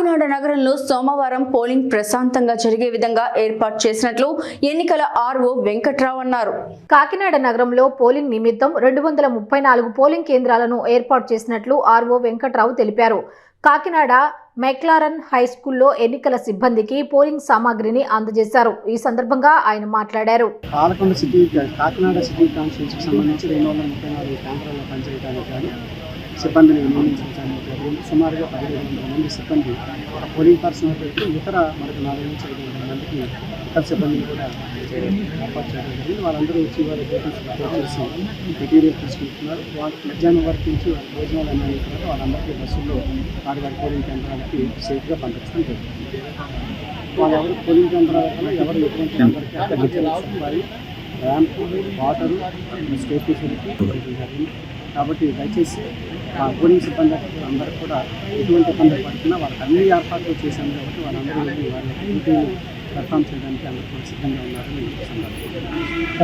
కాకినాడ నగరంలో సోమవారం పోలింగ్ ప్రశాంతంగా జరిగే విధంగా ఏర్పాటు చేసినట్లు ఎన్నికల ఆర్ఓ వెంకట్రావు అన్నారు. కాకినాడ నగరంలో పోలింగ్ నిమిత్తం రెండు వందల ముప్పై నాలుగు పోలింగ్ కేంద్రాలను ఏర్పాటు చేసినట్లు ఆర్ఓ వెంకట్రావు తెలిపారు. కాకినాడ మెక్లారన్ హై స్కూల్లో ఎన్నికల సిబ్బందికి పోలింగ్ సామాగ్రిని అందజేశారు. ఈ సందర్భంగా ఆయన మాట్లాడారు. పాలకొండ సిటీ కాకినాడ సిటీ కాన్స్టిట్యూన్సీకి సంబంధించి రెండు వందల ముప్పై నాలుగు కేంద్రాల్లో పనిచేయడానికి సిబ్బందిని నియమించడానికి సుమారుగా పదిహేను వందల మంది సిబ్బంది పోలింగ్ పర్సన్ పెట్టి ఇతర మనకు నాలుగు నుంచి ఐదు వందల మందికి ఇతర సిబ్బందిని కూడా ఏర్పాటు చేయడం జరిగింది. వాళ్ళందరూ వచ్చి వారి చేసి మెటీరియల్ తీసుకుంటున్నారు. వాళ్ళు మధ్యాహ్నం వరకు నుంచి వాళ్ళ భోజనాలు అన్నీ అయిన వాళ్ళందరికీ బస్సుల్లో వారి వారి పోలింగ్ కేంద్రాలకి సేఫ్గా పంపించడం జరుగుతుంది వాళ్ళు ఎవరు పోలింగ్ కేంద్రాల కన్నా ఎవరు ఎటువంటి అందరికీ అక్కడ నిత్యావసర వాటరు స్టే ఫెసిలిటీ జరిగింది. కాబట్టి దయచేసి ఆ పోలింగ్ సిబ్బంది అందరూ కూడా ఎటువంటి ఇబ్బంది పడుతున్నా వాళ్ళకి అన్ని ఏర్పాట్లు చేశాను కాబట్టి వాళ్ళందరూ వెళ్ళి వాళ్ళ డ్యూటీని పెర్ఫామ్ చేయడానికి అందరూ కూడా సిద్ధంగా ఉన్నారని సందర్భంగా